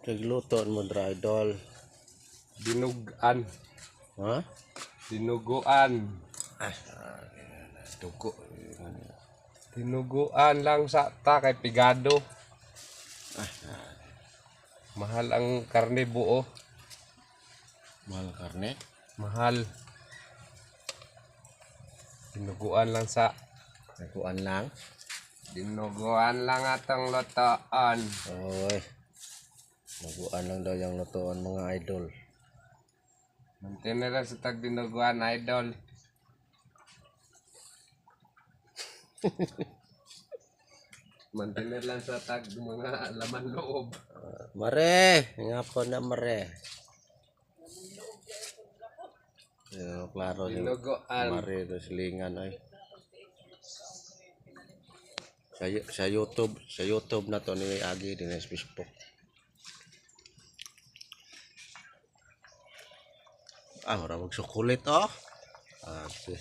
Nagluto mo dra idol. Dinugan. Ha? Dinuguan. Dugo. Dinuguan lang sa ta kay pigado. Mahal ang karne buo. Mahal karne. Mahal. Dinuguan lang sa Nakuan lang. Dinuguan lang atong lotoon. Oy. Naguan lang daw yung lutuan mga idol. Mantin na sa tag dinuguan, idol. Mantin na lang sa tag mga laman loob. Mare, nga po na mare. Yo, klaro yung mare do silingan ay. Sa, sa YouTube, sa YouTube na to ni Agi din sa Facebook. Ah, ora mag sukulit oh. Ah, si.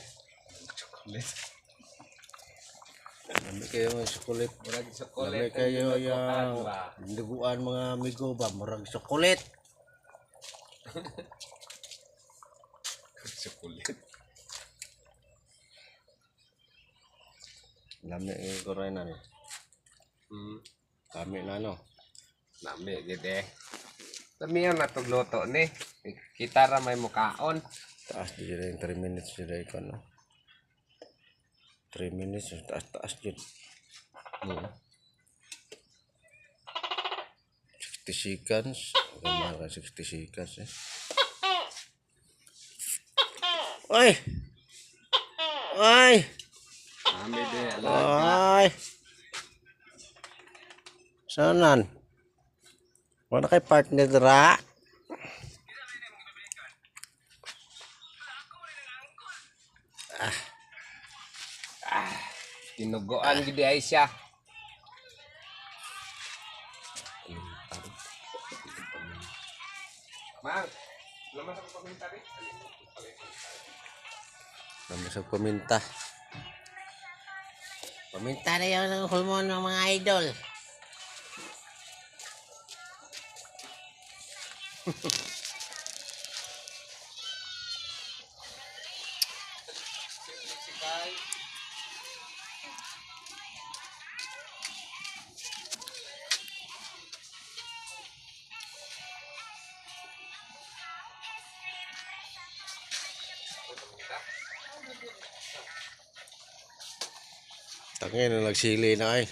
Dami kayo mga sukulit. Murag Dami chocolate. kayo yung duguan mga amigo ba. Murag sukulit. Chocolate. Dami yung korena ni. Hmm. Dami na no. Nami gede. Lamiya loto nih Kita ramai muka on. Tas di yang three minutes ikon. Three minutes tas tas jadi. Hmm. 60 seconds. Kumara kan sixty seconds ya? Oi. Oi. Ambil. Oi. Senan. Wala kay partner dra? Tinuguan gidi ay siya. Mang, lamas ako komentari. Naman sa paminta. Paminta na yan ng hormone ng mga idol. Tangin na nagsili na ay.